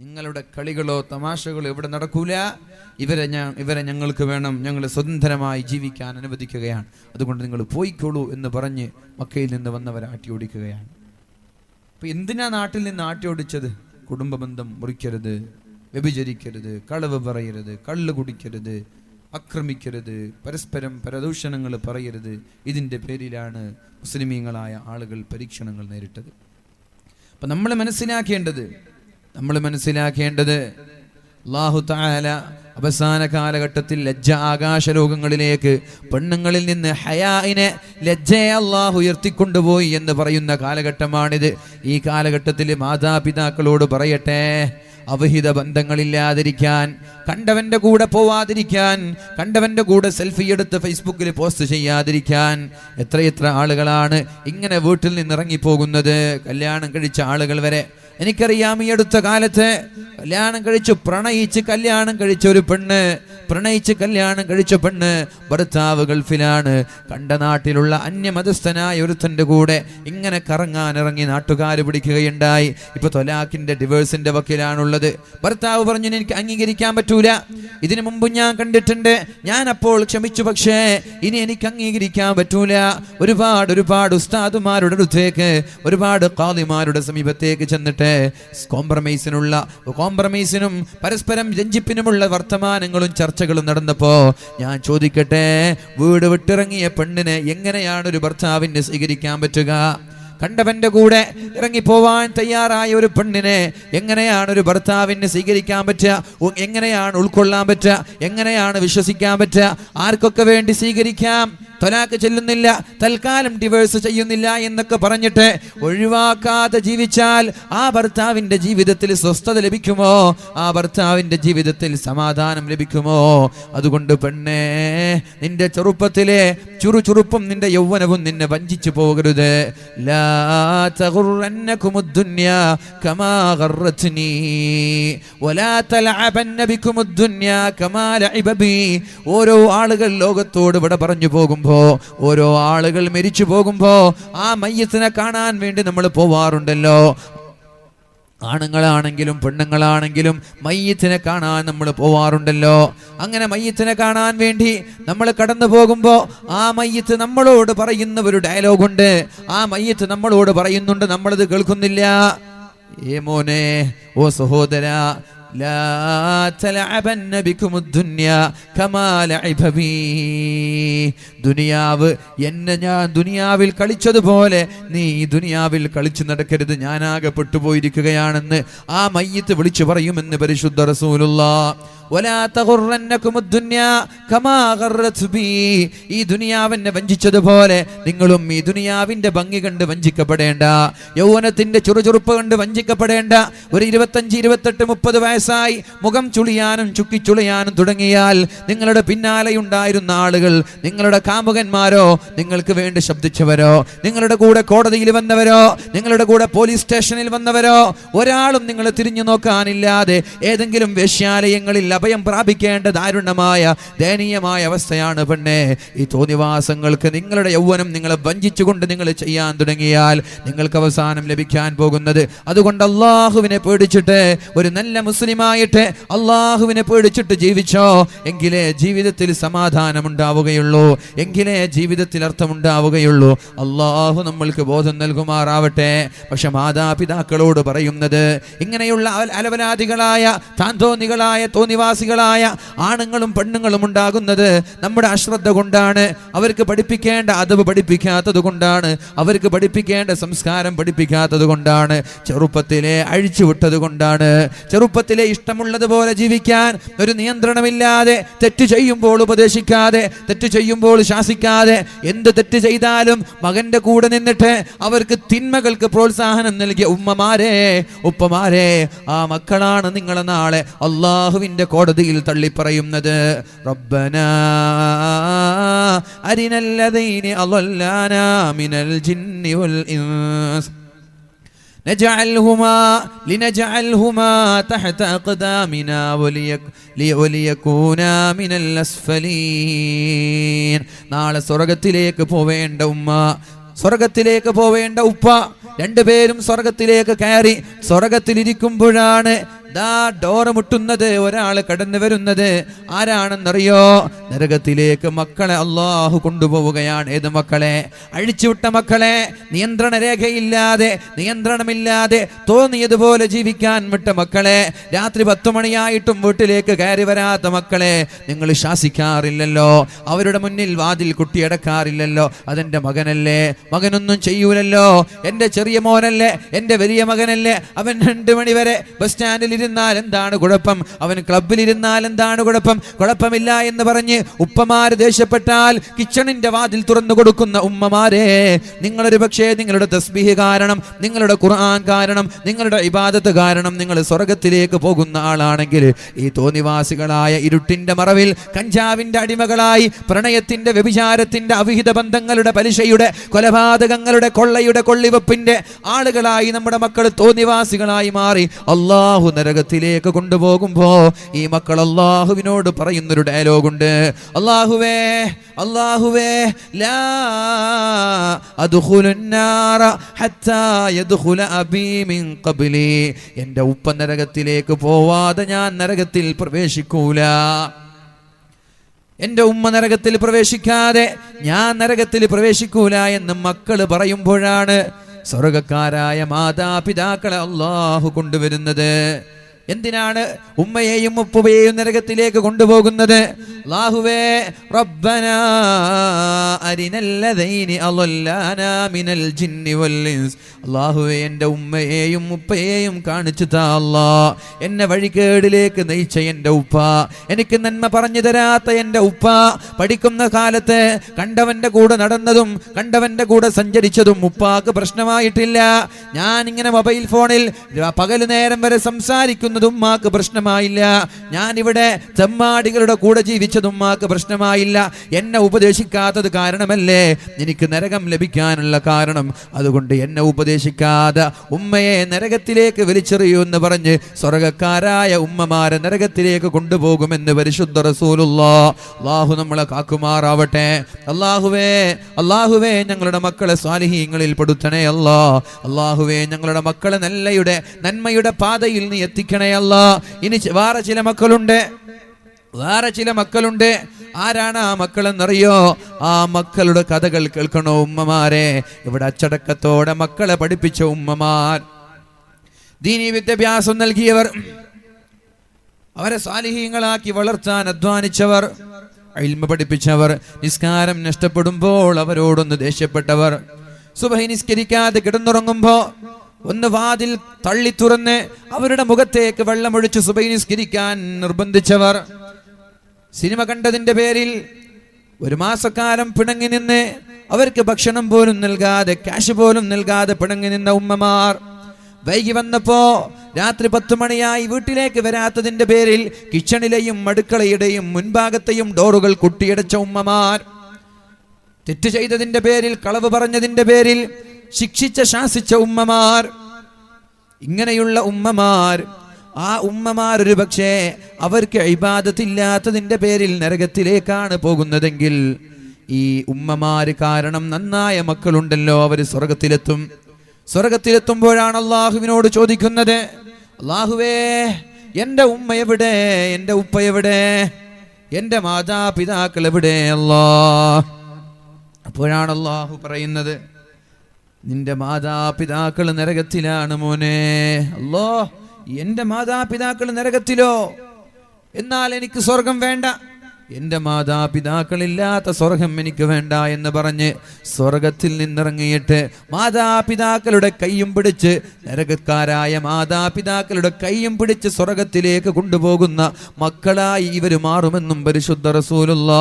നിങ്ങളുടെ കളികളോ തമാശകളോ ഇവിടെ നടക്കൂല? ഇവരെ ഞാൻ ഇവരെ ഞങ്ങൾക്ക് വേണം. ഞങ്ങൾ സ്വതന്ത്രമായി ജീവിക്കാൻ അനുവദിക്കുകയാണ്. അതുകൊണ്ട് നിങ്ങൾ പോയിക്കോളൂ എന്ന് പറഞ്ഞ് മക്കയിൽ നിന്ന് വന്നവരെ ആട്ടി ഓടിക്കുകയാണ്. അപ്പൊ എന്തിനാ നാട്ടിൽ നിന്ന് ആട്ടി ഓടിച്ചത്? കുടുംബ ബന്ധം മുറിക്കരുത് വ്യഭിചരിക്കരുത് കളവ് പറയരുത് കള്ള് കുടിക്കരുത് ആക്രമിക്കരുത് പരസ്പരം പരദൂഷണങ്ങൾ പറയരുത്. ഇതിന്റെ പേരിലാണ് മുസ്ലിമീങ്ങളായ ആളുകൾ പരീക്ഷണങ്ങൾ നേരിട്ടത്. അപ്പം നമ്മൾ മനസ്സിലാക്കേണ്ടത് നമ്മൾ മനസ്സിലാക്കേണ്ടത് അള്ളാഹു താല അവസാന കാലഘട്ടത്തിൽ ലജ്ജ ആകാശ ലോകങ്ങളിലേക്ക് പെണ്ണുങ്ങളിൽ നിന്ന് ഹയാഇനെ ലജ്ജയെ അള്ളാഹു ഉയർത്തിക്കൊണ്ടുപോയി എന്ന് പറയുന്ന കാലഘട്ടമാണിത്. ഈ കാലഘട്ടത്തിൽ മാതാപിതാക്കളോട് പറയട്ടെ അവഹിത ബന്ധങ്ങളില്ലാതിരിക്കാൻ കണ്ടവന്റെ കൂടെ പോവാതിരിക്കാൻ കണ്ടവന്റെ കൂടെ സെൽഫി എടുത്ത് ഫേസ്ബുക്കിൽ പോസ്റ്റ് ചെയ്യാതിരിക്കാൻ എത്രയെത്ര ആളുകളാണ് ഇങ്ങനെ വീട്ടിൽ നിന്ന് ഇറങ്ങിപ്പോകുന്നത് കല്യാണം കഴിച്ച ആളുകൾ വരെ എനിക്കറിയാം ഈ അടുത്ത കാലത്ത് കല്യാണം കഴിച്ചു പ്രണയിച്ച് കല്യാണം കഴിച്ച ഒരു പെണ്ണ് പ്രണയിച്ച് കല്യാണം കഴിച്ച പെണ്ണ് ഭർത്താവ് ഗൾഫിലാണ്. കണ്ട നാട്ടിലുള്ള അന്യമതസ്ഥനായ ഒരുത്തന്റെ കൂടെ ഇങ്ങനെ കറങ്ങാനിറങ്ങി നാട്ടുകാർ പിടിക്കുകയുണ്ടായി. ഇപ്പൊ തൊലാഖിന്റെ ഡിവേഴ്സിന്റെ വക്കിലാണുള്ളത്. ഭർത്താവ് പറഞ്ഞു എനിക്ക് അംഗീകരിക്കാൻ പറ്റൂല. ഇതിനു മുമ്പ് ഞാൻ കണ്ടിട്ടുണ്ട്. ഞാൻ അപ്പോൾ ക്ഷമിച്ചു പക്ഷേ ഇനി എനിക്ക് അംഗീകരിക്കാൻ പറ്റൂല. ഒരുപാട് ഒരുപാട് ഉസ്താദുമാരുടെ അടുത്തേക്ക് ഒരുപാട് കാതിമാരുടെ സമീപത്തേക്ക് ചെന്നിട്ട് കോംപ്രമൈസിനുള്ള കോംപ്രമൈസിനും പരസ്പരം രഞ്ജിപ്പിനുമുള്ള വർത്തമാനങ്ങളും ചർച്ചകളും നടന്നപ്പോ ഞാൻ ചോദിക്കട്ടെ വീട് വിട്ടിറങ്ങിയ പെണ്ണിനെ എങ്ങനെയാണ് ഒരു ഭർത്താവിനെ സ്വീകരിക്കാൻ പറ്റുക? കണ്ടവന്റെ കൂടെ ഇറങ്ങി പോവാൻ തയ്യാറായ ഒരു പെണ്ണിനെ എങ്ങനെയാണ് ഒരു ഭർത്താവിനെ സ്വീകരിക്കാൻ പറ്റുക? എങ്ങനെയാണ് ഉൾക്കൊള്ളാൻ പറ്റുക? എങ്ങനെയാണ് വിശ്വസിക്കാൻ പറ്റുക? ആർക്കൊക്കെ വേണ്ടി സ്വീകരിക്കാം? തൊലാക്ക് ചെല്ലുന്നില്ല തൽക്കാലം ഡിവേഴ്സ് ചെയ്യുന്നില്ല എന്നൊക്കെ പറഞ്ഞിട്ട് ഒഴിവാക്കാതെ ജീവിച്ചാൽ ആ ഭർത്താവിന്റെ ജീവിതത്തിൽ സ്വസ്ഥത ലഭിക്കുമോ? ആ ഭർത്താവിന്റെ ജീവിതത്തിൽ സമാധാനം ലഭിക്കുമോ? അതുകൊണ്ട് പെണ്ണേ നിന്റെ ചെറുപ്പത്തിലെ ചുറുചുറുപ്പും നിന്റെ യൗവനവും നിന്നെ വഞ്ചിച്ചു പോകരുത്. ഓരോ ആളുകൾ ലോകത്തോട് ഇവിടെ പറഞ്ഞു പോകുമ്പോ ഓരോ ആളുകൾ മരിച്ചു പോകുമ്പോ ആ മയ്യത്തിനെ കാണാൻ വേണ്ടി നമ്മൾ പോവാറുണ്ടല്ലോ. ആണുങ്ങളാണെങ്കിലും പെണ്ണുങ്ങളാണെങ്കിലും മയ്യത്തിനെ കാണാൻ നമ്മൾ പോവാറുണ്ടല്ലോ. അങ്ങനെ മയ്യത്തിനെ കാണാൻ വേണ്ടി നമ്മൾ കടന്നു പോകുമ്പോൾ ആ മയ്യത്ത് നമ്മളോട് പറയുന്ന ഒരു ഡയലോഗുണ്ട്. ആ മയ്യത്ത് നമ്മളോട് പറയുന്നുണ്ട് നമ്മളത് കേൾക്കുന്നില്ല. ഏ മോനെ ഓ സഹോദര لا تلعبن بكم الدنيا كما لعب بي ദുനിയാവ് എന്നെ ഞാൻ ദുനിയാവിൽ കളിച്ചതുപോലെ നീ ഈ ദുനിയാവിൽ കളിച്ചു നടക്കരുത് ഞാനാകെ പെട്ടുപോയിരിക്കുകയാണെന്ന് ആ മയ്യത്ത് വിളിച്ചു പറയുമെന്ന് പരിശുദ്ധ റസൂലുള്ള വലാ തഗുറന്നകുമുദ്ദുന്യ കമാ ഗർറത് ബി. ഈ ദുനിയാവെന്നെ വഞ്ചിച്ചതുപോലെ നിങ്ങളും ഈ ദുനിയാവിന്റെ ഭംഗി കണ്ട് വഞ്ചിക്കപ്പെടേണ്ട. യൗവനത്തിന്റെ ചുറുചുറുപ്പ് കണ്ട് വഞ്ചിക്കപ്പെടേണ്ട. ഒരു ഇരുപത്തഞ്ച് ഇരുപത്തെട്ട് മുപ്പത് വയസ്സായി മുഖം ചുളിയാനും ചുക്കിച്ചുളിയാനും തുടങ്ങിയാൽ നിങ്ങളുടെ പിന്നാലെയുണ്ടായിരുന്ന ആളുകൾ നിങ്ങളുടെ കാമുകന്മാരോ നിങ്ങൾക്ക് വേണ്ടി ശബ്ദിച്ചവരോ നിങ്ങളുടെ കൂടെ കോടതിയിൽ വന്നവരോ നിങ്ങളുടെ കൂടെ പോലീസ് സ്റ്റേഷനിൽ വന്നവരോ ഒരാളും നിങ്ങളെ തിരിഞ്ഞു നോക്കാനില്ലാതെ ഏതെങ്കിലും വേശ്യാലയങ്ങളിൽ അഭയം പ്രാപിക്കേണ്ട ദാരുണമായ ദയനീയമായ അവസ്ഥയാണ് പെണ്ണെ. ഈ തോന്നിവാസങ്ങൾക്ക് നിങ്ങളുടെ യൗവനം നിങ്ങളെ വഞ്ചിച്ചുകൊണ്ട് നിങ്ങൾ ചെയ്യാൻ തുടങ്ങിയാൽ നിങ്ങൾക്ക് അവസാനം ലഭിക്കാൻ പോകുന്നത്. അതുകൊണ്ട് അള്ളാഹുവിനെ പേടിച്ചിട്ട് ഒരു നല്ല മുസ്ലിമായിട്ട് അള്ളാഹുവിനെ പേടിച്ചിട്ട് ജീവിച്ചോ? എങ്കിലേ ജീവിതത്തിൽ സമാധാനം ഉണ്ടാവുകയുള്ളൂ എങ്കിലേ ജീവിതത്തിൽ അർത്ഥമുണ്ടാവുകയുള്ളൂ. അള്ളാഹു നമ്മൾക്ക് ബോധം നൽകുമാറാവട്ടെ. പക്ഷെ മാതാപിതാക്കളോട് പറയുന്നത് ഇങ്ങനെയുള്ള അലവനാദികളായ താന്തോന്നികളായ തോന്നിവാസികളായ ആണുങ്ങളും പെണ്ണുങ്ങളും ഉണ്ടാകുന്നത് നമ്മുടെ അശ്രദ്ധ കൊണ്ടാണ്. അവർക്ക് പഠിപ്പിക്കേണ്ട അതവ് പഠിപ്പിക്കാത്തത് കൊണ്ടാണ്. അവർക്ക് പഠിപ്പിക്കേണ്ട സംസ്കാരം പഠിപ്പിക്കാത്തത് കൊണ്ടാണ്. ചെറുപ്പത്തിലെ അഴിച്ചുവിട്ടത് കൊണ്ടാണ്. ചെറുപ്പത്തിലെ ഇഷ്ടമുള്ളതുപോലെ ജീവിക്കാൻ ഒരു നിയന്ത്രണമില്ലാതെ തെറ്റ് ചെയ്യുമ്പോൾ ഉപദേശിക്കാതെ തെറ്റ് ചെയ്യുമ്പോൾ ശാസിക്കാതെ എന്ത് തെറ്റ് ചെയ്താലും മകന്റെ കൂടെ നിന്നിട്ട് അവർക്ക് തിന്മകൾക്ക് പ്രോത്സാഹനം നൽകിയ ഉമ്മമാരെ ഉപ്പമാരെ ആ മക്കളാണ് നിങ്ങളെ നാളെ. അള്ളാഹുവിന്റെ കോടതിയിൽ തള്ളിപ്പറയുന്നത് റബ്ബന അരിനല്ലതൈനി അളല്ലാനാ മിനൽ ജിന്നി വൽ ഇൻസ് نجعلهما لنجعلهما تحت أقدامنا وليك لي- وليكونا من الأسفلين നാളെ സ്വർഗത്തിലേക്ക് പോവേണ്ട ഉമ്മ സ്വർഗത്തിലേക്ക് പോവേണ്ട ഉപ്പ രണ്ടുപേരും സ്വർഗത്തിലേക്ക് കയറി സ്വർഗത്തിലിരിക്കുമ്പോഴാണ് ദാ ഡോറ് മുട്ടുന്നത് ഒരാൾ കടന്നു വരുന്നത്. ആരാണെന്നറിയോ? നരകത്തിലേക്ക് മക്കളെ അള്ളാഹു കൊണ്ടുപോവുകയാണ്. ഏത് മക്കളെ? അഴിച്ചുവിട്ട മക്കളെ. നിയന്ത്രണ രേഖയില്ലാതെ നിയന്ത്രണമില്ലാതെ തോന്നിയതുപോലെ ജീവിക്കാൻ വിട്ട മക്കളെ. രാത്രി പത്തു മണിയായിട്ടും വീട്ടിലേക്ക് കയറി വരാത്ത മക്കളെ നിങ്ങൾ ശാസിക്കാറില്ലല്ലോ. അവരുടെ മുന്നിൽ വാതിൽ കുട്ടിയടക്കാറില്ലല്ലോ. അതെന്റെ മകനല്ലേ? മകനൊന്നും ചെയ്യൂലല്ലോ. എന്റെ ചെറിയ മോനല്ലേ? എന്റെ വലിയ മകനല്ലേ? അവൻ രണ്ട് മണിവരെ ബസ് സ്റ്റാൻഡിൽ ഇരുന്നാൽ എന്താണ് കുഴപ്പം? അവൻ ക്ലബിൽ ഇരുന്നാൽ എന്താണ് കുഴപ്പം? കുഴപ്പമില്ല എന്ന് പറഞ്ഞ് ഉപ്പമാര് ദേഷ്യപ്പെട്ടാൽ കിച്ചണിന്റെ വാതിൽ തുറന്നു കൊടുക്കുന്ന ഉമ്മമാരെ നിങ്ങളൊരു പക്ഷേ നിങ്ങളുടെ തസ്ബീഹ് കാരണം നിങ്ങളുടെ ഖുർആൻ കാരണം നിങ്ങളുടെ ഇബാദത്ത് കാരണം നിങ്ങൾ സ്വർഗത്തിലേക്ക് പോകുന്ന ആളാണെങ്കിൽ ഈ തോന്നിവാസികളായ ഇരുട്ടിന്റെ മറവിൽ കഞ്ചാവിന്റെ അടിമകളായി പ്രണയത്തിന്റെ വ്യഭിചാരത്തിന്റെ അവിഹിത ബന്ധങ്ങളുടെ പലിശയുടെ കൊലപാതകങ്ങളുടെ കൊള്ളയുടെ കൊള്ളിവെപ്പിന്റെ ആളുകളായി നമ്മുടെ മക്കൾ തോന്നിവാസികളായി മാറി. അള്ളാഹു നരകത്തിലേക്ക് കൊണ്ടുപോകുമ്പോ ഈ മക്കൾ അള്ളാഹുവിനോട് പറയുന്നൊരു ഡയലോഗുണ്ട്. അള്ളാഹുവേ അള്ളാഹുവേ ലാ ഉപ്പ നരകത്തിലേക്ക് പോവാതെ ഞാൻ നരകത്തിൽ പ്രവേശിക്കൂല. എന്റെ ഉമ്മ നരകത്തിൽ പ്രവേശിക്കാതെ ഞാൻ നരകത്തിൽ പ്രവേശിക്കൂല എന്ന് മക്കൾ പറയുമ്പോഴാണ് സ്വർഗക്കാരായ മാതാപിതാക്കളെ അള്ളാഹു കൊണ്ടുവരുന്നത്. എന്തിനാണ് ഉമ്മയെയും ഉപ്പുവയെയും നരകത്തിലേക്ക് കൊണ്ടുപോകുന്നത്? അല്ലാഹുവേ റബ്ബനാ അല്ലാഹുവേ എന്റെ ഉമ്മയെയും ഉപ്പയെയും കാണിച്ചു താ എന്നെ വഴികേടിലേക്ക് നയിച്ച എന്റെ ഉപ്പ. എനിക്ക് നന്മ പറഞ്ഞു തരാത്ത എന്റെ ഉപ്പ പഠിക്കുന്ന കാലത്ത് കണ്ടവന്റെ കൂടെ നടന്നതും കണ്ടവന്റെ കൂടെ സഞ്ചരിച്ചതും ഉപ്പാക്ക് പ്രശ്നമായിട്ടില്ല. ഞാൻ ഇങ്ങനെ മൊബൈൽ ഫോണിൽ പകൽ നേരം വരെ സംസാരിക്കുന്നതും ഉമ്മാക്ക് പ്രശ്നമായില്ല. ഞാനിവിടെ ചെമ്മാടികളുടെ കൂടെ ജീവിച്ചതും ഉമ്മാക്ക് പ്രശ്നമായില്ല. എന്നെ ഉപദേശിക്കാത്തത് കാരണമല്ലേ? എനിക്ക് നരകം ലഭിക്കാനുള്ള കാരണം. അതുകൊണ്ട് എന്നെ ഉപദേശിക്കാതെ ഉമ്മയെ നരകത്തിലേക്ക് വലിച്ചെറിയൂ എന്ന് പറഞ്ഞ് സ്വർഗക്കാരായ ഉമ്മമാരെ നരകത്തിലേക്ക് കൊണ്ടുപോകുമെന്ന് പരിശുദ്ധ റസൂലുള്ളാ. അള്ളാഹു നമ്മളെ കാക്കുമാറാവട്ടെ. അള്ളാഹുവേ അള്ളാഹുവേ ഞങ്ങളുടെ മക്കളെ സ്വാലിഹീങ്ങളിൽ പെടുത്തണേ അല്ലാ. അള്ളാഹുവേ ഞങ്ങളുടെ മക്കളെ നല്ലയുടെ നന്മയുടെ പാതയിൽ നീ എത്തിക്കണേ. അല്ലാ ഇനി വേറെ ചില മക്കളുണ്ട്. വേറെ ചില മക്കളുണ്ട്. ആരാണ് ആ മക്കളെന്നറിയോ? ആ മക്കളുടെ കഥകൾ കേൾക്കണോ ഉമ്മമാരെ? ഇവിടെ അച്ചടക്കത്തോടെ മക്കളെ പഠിപ്പിച്ച ഉമ്മമാർ. ദീനി വിദ്യാഭ്യാസം നൽകിയവർ അവരെ സാലിഹീങ്ങളാക്കി വളർത്താൻ അധ്വാനിച്ചവർ അയിൽമ പഠിപ്പിച്ചവർ നിസ്കാരം നഷ്ടപ്പെടുമ്പോൾ അവരോടൊന്ന് ദേഷ്യപ്പെട്ടവർ. സുബഹി നിസ്കരിക്കാതെ കിടന്നുറങ്ങുമ്പോ ഒന്ന് വാതിൽ തള്ളി തുറന്ന് അവരുടെ മുഖത്തേക്ക് വെള്ളമൊഴിച്ച് സുബൈനിസ്കരിക്കാൻ നിർബന്ധിച്ചവർ. സിനിമ കണ്ടതിന്റെ പേരിൽ ഒരു മാസക്കാലം പിണങ്ങി നിന്ന് അവർക്ക് ഭക്ഷണം പോലും നൽകാതെ ക്യാഷ് പോലും നൽകാതെ പിണങ്ങി നിന്ന ഉമ്മമാർ. വൈകി വന്നപ്പോ രാത്രി പത്തു മണിയായി വീട്ടിലേക്ക് വരാത്തതിന്റെ പേരിൽ കിച്ചണിലെയും അടുക്കളയുടെയും മുൻഭാഗത്തെയും ഡോറുകൾ കുട്ടിയടച്ച ഉമ്മമാർ. തെറ്റ് ചെയ്തതിന്റെ പേരിൽ കളവ് പറഞ്ഞതിന്റെ പേരിൽ ശിക്ഷിച്ച ശാസിച്ച ഉമ്മമാർ. ഇങ്ങനെയുള്ള ഉമ്മമാർ ആ ഉമ്മമാർ ഒരു പക്ഷേ അവർക്ക് ഇബാദത്തില്ലാത്തതിന്റെ പേരിൽ നരകത്തിലേക്കാണ് പോകുന്നതെങ്കിൽ ഈ ഉമ്മമാര് കാരണം നന്നായ മക്കളുണ്ടല്ലോ അവർ സ്വർഗത്തിലെത്തും. സ്വർഗത്തിലെത്തുമ്പോഴാണ് അള്ളാഹുവിനോട് ചോദിക്കുന്നത് അള്ളാഹുവേ എന്റെ ഉമ്മ എവിടെ? എന്റെ ഉപ്പ എവിടെ? എന്റെ മാതാപിതാക്കൾ എവിടെ? അല്ലാ അപ്പോഴാണ് അള്ളാഹു പറയുന്നത് നിന്റെ മാതാപിതാക്കൾ നരകത്തിലാണ് മോനെ. അല്ലോ എന്റെ മാതാപിതാക്കൾ നരകത്തിലോ? എന്നാൽ എനിക്ക് സ്വർഗം വേണ്ട. എന്റെ മാതാപിതാക്കളില്ലാത്ത സ്വർഗം എനിക്ക് വേണ്ട എന്ന് പറഞ്ഞ് സ്വർഗത്തിൽ നിന്നിറങ്ങിയിട്ട് മാതാപിതാക്കളുടെ കൈയും പിടിച്ച് നരകക്കാരായ മാതാപിതാക്കളുടെ കൈയും പിടിച്ച് സ്വർഗത്തിലേക്ക് കൊണ്ടുപോകുന്ന മക്കളായി ഇവർ മാറുമെന്നും പരിശുദ്ധ റസൂലുള്ള.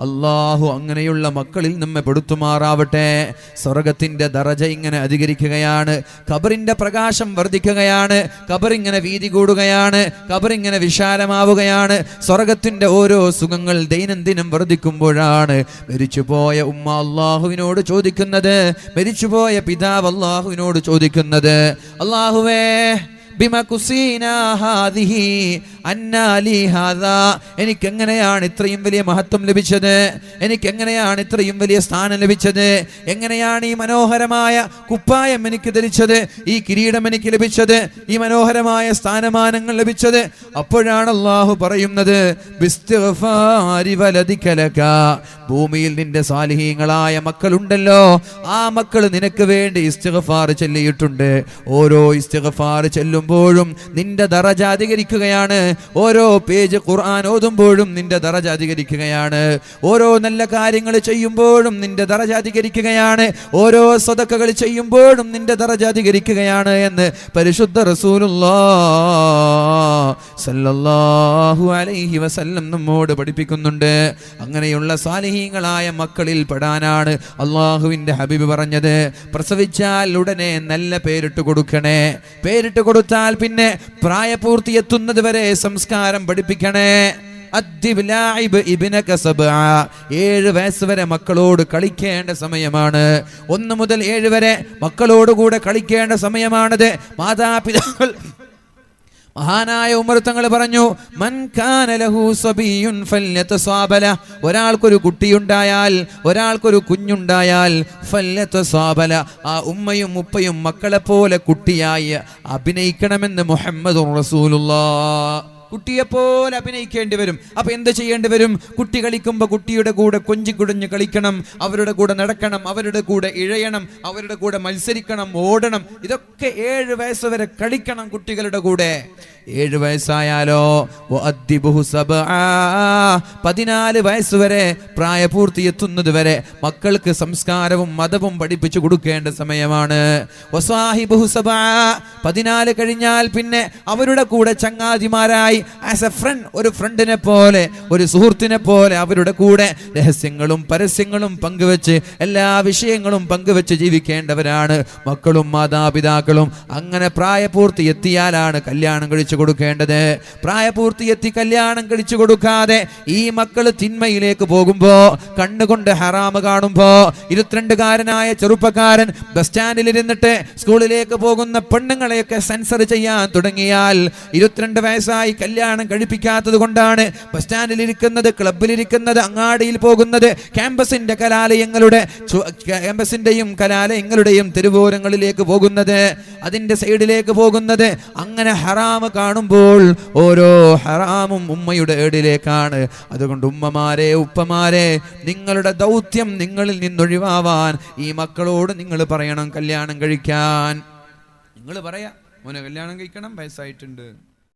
അള്ളാഹു അങ്ങനെയുള്ള മക്കളിൽ നമ്മെ പെടുത്തുമാറാവട്ടെ. സ്വർഗത്തിന്റെ ദറജ ഇങ്ങനെ അധികരിക്കുകയാണ്. ഖബറിന്റെ പ്രകാശം വർദ്ധിക്കുകയാണ്. കബറിങ്ങനെ വീതി കൂടുകയാണ്. കബറിങ്ങനെ വിശാലമാവുകയാണ്. സ്വർഗത്തിന്റെ ഓരോ സുഖങ്ങൾ ദൈനംദിനം വർദ്ധിക്കുമ്പോഴാണ് മരിച്ചുപോയ ഉമ്മ അള്ളാഹുവിനോട് ചോദിക്കുന്നത്. മരിച്ചുപോയ പിതാവ് അള്ളാഹുവിനോട് ചോദിക്കുന്നത്. അള്ളാഹുവേ ബിമ കുസീന ഹാദിഹി അന്നാലി ഹാദാ. എനിക്ക് എങ്ങനെയാണ് ഇത്രയും വലിയ മഹത്വം ലഭിച്ചത്? എനിക്ക് എങ്ങനെയാണ് ഇത്രയും വലിയ സ്ഥാനം ലഭിച്ചത്? എങ്ങനെയാണ് ഈ മനോഹരമായ കുപ്പായം എനിക്ക് ധരിച്ചത്? ഈ കിരീടം എനിക്ക് ലഭിച്ചത്? ഈ മനോഹരമായ സ്ഥാനമാനങ്ങൾ ലഭിച്ചത്? അപ്പോഴാണ് അള്ളാഹു പറയുന്നത്. ഭൂമിയിൽ നിന്റെ സാലിഹീങ്ങളായ മക്കളുണ്ടല്ലോ. ആ മക്കൾ നിനക്ക് വേണ്ടി ഇസ്തിഗ്ഫാർ ചൊല്ലിയിട്ടുണ്ട്. ഓരോ ഇസ്തിഗ്ഫാർ ചെല്ലുമ്പോഴും നിന്റെ ദറജ അധികരിക്കുകയാണ്. ഓരോ പേജ് ഖുർആൻ ഓതുമ്പോഴും നിന്റെ ദറജ അധികരിക്കുകയാണ്. ഓരോ നല്ല കാര്യങ്ങൾ ചെയ്യുമ്പോഴും നിന്റെ ദറജ അധികരിക്കുകയാണ്. ഓരോ സ്വതക്കകൾ ചെയ്യുമ്പോഴും നിന്റെ ദറജ അധികരിക്കുകയാണ് എന്ന് പരിശുദ്ധ റസൂലുള്ളാഹു അലൈഹി വസല്ലം നമ്മോട് പഠിപ്പിക്കുന്നുണ്ട്. അങ്ങനെയുള്ള സാലിഹീങ്ങളായ മക്കളിൽ പെടാനാണ് അള്ളാഹുവിന്റെ ഹബീബ് പറഞ്ഞത്. പ്രസവിച്ചാൽ ഉടനെ നല്ല പേരിട്ട് കൊടുക്കണേ. പേരിട്ട് കൊടുത്താൽ പിന്നെ പ്രായപൂർത്തി എത്തുന്നത് വരെ സംസ്കാരം പഠിപ്പിക്കണേ. ഏഴ് വയസ്സ് വരെ മക്കളോട് കളിക്കേണ്ട സമയമാണ്. ഒന്ന് മുതൽ ഏഴ് വരെ മക്കളോട് കൂടെ കളിക്കേണ്ട സമയമാണത്. മാതാപിതാക്കൾ മഹാനായ ഉമർത്തങ്ങൾ തങ്ങൾ പറഞ്ഞു ഒരാൾക്കൊരു കുട്ടിയുണ്ടായാൽ ഒരാൾക്കൊരു കുഞ്ഞുണ്ടായാൽ സ്വാബല ആ ഉമ്മയും ഉപ്പയും മക്കളെ പോലെ കുട്ടിയായി അഭിനയിക്കണമെന്ന് മുഹമ്മദ് റസൂലുള്ളാഹ് കുട്ടിയെ പോലെ അഭിനയിക്കേണ്ടി വരും. അപ്പൊ എന്ത് ചെയ്യേണ്ടി വരും? കുട്ടി കളിക്കുമ്പോൾ കുട്ടിയുടെ കൂടെ കൊഞ്ചിക്കുടഞ്ഞ് കളിക്കണം. അവരുടെ കൂടെ നടക്കണം. അവരുടെ കൂടെ ഇഴയണം. അവരുടെ കൂടെ മത്സരിക്കണം. ഓടണം. ഇതൊക്കെ ഏഴ് വയസ്സ് വരെ കളിക്കണം കുട്ടികളുടെ കൂടെ. ഏഴ് വയസ്സായാലോ. പതിനാല് വയസ്സ് വരെ പ്രായപൂർത്തി എത്തുന്നത് വരെ മക്കൾക്ക് സംസ്കാരവും മതവും പഠിപ്പിച്ചു കൊടുക്കേണ്ട സമയമാണ്. പതിനാല് കഴിഞ്ഞാൽ പിന്നെ അവരുടെ കൂടെ ചങ്ങാതിമാരായി ആസ് എ ഫ്രണ്ട് ഒരു ഫ്രണ്ടിനെ പോലെ ഒരു സുഹൃത്തിനെ പോലെ അവരുടെ കൂടെ രഹസ്യങ്ങളും പരസ്യങ്ങളും പങ്കുവെച്ച് എല്ലാ വിഷയങ്ങളും പങ്കുവെച്ച് ജീവിക്കേണ്ടവരാണ് മക്കളും മാതാപിതാക്കളും അങ്ങനെ പ്രായപൂർത്തി എത്തിയാലാണ് കല്യാണം കഴിച്ചു കൊടുക്കേണ്ടത്. പ്രായപൂർത്തിയെത്തി കല്യാണം കഴിച്ചു കൊടുക്കാതെ ഈ മക്കൾ തിന്മയിലേക്ക് പോകുമ്പോ കണ്ണുകൊണ്ട് ഹറാമ് കാണുമ്പോ ഇരുപത്തിരണ്ടുകാരനായ ചെറുപ്പക്കാരൻ ബസ് സ്റ്റാൻഡിൽ ഇരുന്നിട്ട് സ്കൂളിലേക്ക് പോകുന്ന പെണ്ണുങ്ങളെയൊക്കെ സെൻസർ ചെയ്യാൻ തുടങ്ങിയാൽ ഇരുപത്തിരണ്ട് വയസ്സായി കല്യാണം കഴിപ്പിക്കാത്തത് കൊണ്ടാണ് ബസ് ക്ലബിൽ ഇരിക്കുന്നത് അങ്ങാടിയിൽ പോകുന്നത് ക്യാമ്പസിന്റെ കലാലയങ്ങളുടെ ക്യാമ്പസിന്റെയും കലാലയങ്ങളുടെയും തെരുവോരങ്ങളിലേക്ക് പോകുന്നത് അതിന്റെ സൈഡിലേക്ക് പോകുന്നത് അങ്ങനെ ഹറാമ് കാണുമ്പോൾ ഓരോ ഹറാമും ഉമ്മയുടെ ഏടിലേക്കാണ്. അതുകൊണ്ട് ഉമ്മമാരെ ഉപ്പമാരെ നിങ്ങളുടെ ദൗത്യം നിങ്ങളിൽ നിന്നൊഴിവാവാൻ ഈ മക്കളോട് നിങ്ങൾ പറയണം കല്യാണം കഴിക്കാൻ. നിങ്ങൾ പറയാ മോനെ കല്യാണം കഴിക്കണം വയസ്സായിട്ടുണ്ട്.